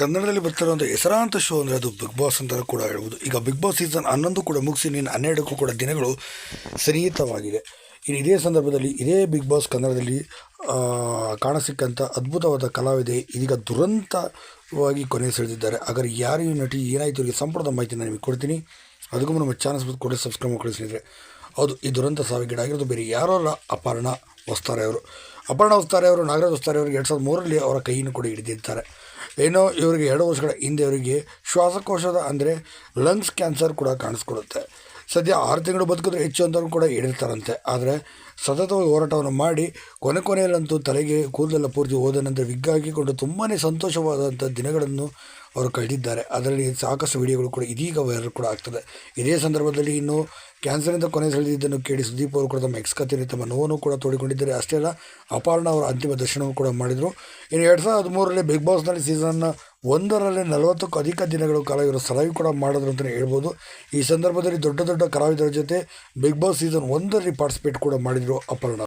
ಕನ್ನಡದಲ್ಲಿ ಬರ್ತಿರೋ ಹೆಸರಾಂತ ಶೋ ಅಂದರೆ ಅದು ಬಿಗ್ ಬಾಸ್ ಅಂತ ಕೂಡ ಹೇಳ್ಬೋದು. ಈಗ ಬಿಗ್ ಬಾಸ್ ಸೀಸನ್ ಹನ್ನೊಂದು ಕೂಡ ಮುಗಿಸಿ ನೀನು ಹನ್ನೆರಡಕ್ಕೂ ಕೂಡ ದಿನಗಳು ಸನ್ನಿಹಿತವಾಗಿದೆ. ಇನ್ನು ಇದೇ ಸಂದರ್ಭದಲ್ಲಿ ಇದೇ ಬಿಗ್ ಬಾಸ್ ಕನ್ನಡದಲ್ಲಿ ಕಾಣಸಿಕ್ಕಂಥ ಅದ್ಭುತವಾದ ಕಲಾವಿದೆ, ಇದೀಗ ದುರಂತವಾಗಿ ಕೊನೆ ಸೆಳೆದಿದ್ದಾರೆ. ಹಾಗಾದ್ರೆ ಯಾರು ಈ ನಟಿ ಏನಾಯಿತು ಅವರಿಗೆ ಸಂಪೂರ್ಣ ಮಾಹಿತಿನ ನಿಮಗೆ ಕೊಡ್ತೀನಿ. ಅದಕ್ಕೂ ನಮ್ಮ ಚಾನಲ್ಸ್ ಕೂಡ ಸಬ್ಸ್ಕ್ರೈಬ್ ಮಾಡ್ಕೊಳಿಸಿದ್ರೆ ಹೌದು, ಈ ದುರಂತ ಸಾವಿಗೀಡಾಗಿರೋದು ಬೇರೆ ಯಾರೋ ಅಲ್ಲ ಅಪರ್ಣ ವಸ್ತಾರೆ ಅವರು ಅಪರ್ಣ ವಸ್ತಾರೆ ಅವರು ನಾಗರಾಜ್ ವಸ್ತಾರೆ ಅವರು ಎರಡು ಸಾವಿರದ ಮೂರರಲ್ಲಿ ಅವರ ಕೈಯನ್ನು ಕೂಡ ಹಿಡಿದಿರ್ತಾರೆ ಏನೋ ಇವರಿಗೆ ಎರಡು ವರ್ಷಗಳ ಹಿಂದೆ ಅವರಿಗೆ ಶ್ವಾಸಕೋಶದ ಅಂದರೆ ಲಂಗ್ಸ್ ಕ್ಯಾನ್ಸರ್ ಕೂಡ ಕಾಣಿಸ್ಕೊಳ್ಳುತ್ತೆ ಸದ್ಯ ಆರು ತಿಂಗಳು ಬದುಕಿದ್ರೆ ಹೆಚ್ಚು ಅಂತಲೂ ಕೂಡ ಹೇಳಿರ್ತಾರಂತೆ. ಆದರೆ ಸತತವಾಗಿ ಹೋರಾಟವನ್ನು ಮಾಡಿ ಕೊನೆ ಕೊನೆಯಲ್ಲಂತೂ ತಲೆಗೆ ಕೂದಲೆಲ್ಲ ಪೂರ್ತಿ ಹೋದ ನಂತರ ವಿಗ್ ಹಾಕಿಕೊಂಡು ತುಂಬಾ ಸಂತೋಷವಾದಂಥ ದಿನಗಳನ್ನು ಅವರು ಕಳೆದಿದ್ದಾರೆ. ಅದರಲ್ಲಿ ಸಾಕಷ್ಟು ವಿಡಿಯೋಗಳು ಕೂಡ ಇದೀಗ ವೈರಲ್ ಕೂಡ ಆಗ್ತದೆ. ಇದೇ ಸಂದರ್ಭದಲ್ಲಿ ಇನ್ನು ಕ್ಯಾನ್ಸರಿಂದ ಕೊನೆ ಸೆಳೆದಿದ್ದನ್ನು ಕೇಳಿ ಸುದೀಪ್ ಅವರು ಕೂಡ ತಮ್ಮ ಎಕ್ಸ್ ಕಥೆಯಲ್ಲಿ ತಮ್ಮ ನೋವನ್ನು ಕೂಡ ತೋಡಿಕೊಂಡಿದ್ದಾರೆ. ಅಷ್ಟೇ ಅಲ್ಲ, ಅಪಾರ್ಣ ಅವರ ಅಂತಿಮ ದರ್ಶನವನ್ನು ಕೂಡ ಮಾಡಿದರು. ಇನ್ನು ಎರಡು ಸಾವಿರದ ಹದಿಮೂರರಲ್ಲಿ ಬಿಗ್ ಬಾಸ್ನಲ್ಲಿ ಸೀಸನ್ನ ಒಂದರಲ್ಲಿ ನಲವತ್ತಕ್ಕೂ ಅಧಿಕ ದಿನಗಳ ಕಾಲ ಇವರು ಸಲಹೆ ಕೂಡ ಮಾಡಿದ್ರು ಅಂತಲೇ ಹೇಳ್ಬೋದು. ಈ ಸಂದರ್ಭದಲ್ಲಿ ದೊಡ್ಡ ದೊಡ್ಡ ಕಲಾವಿದರ ಜೊತೆ ಬಿಗ್ ಬಾಸ್ ಸೀಸನ್ ಒಂದರಲ್ಲಿ ಪಾರ್ಟಿಸಿಪೇಟ್ ಕೂಡ ಮಾಡಿದರು ಅಪರ್ಣ.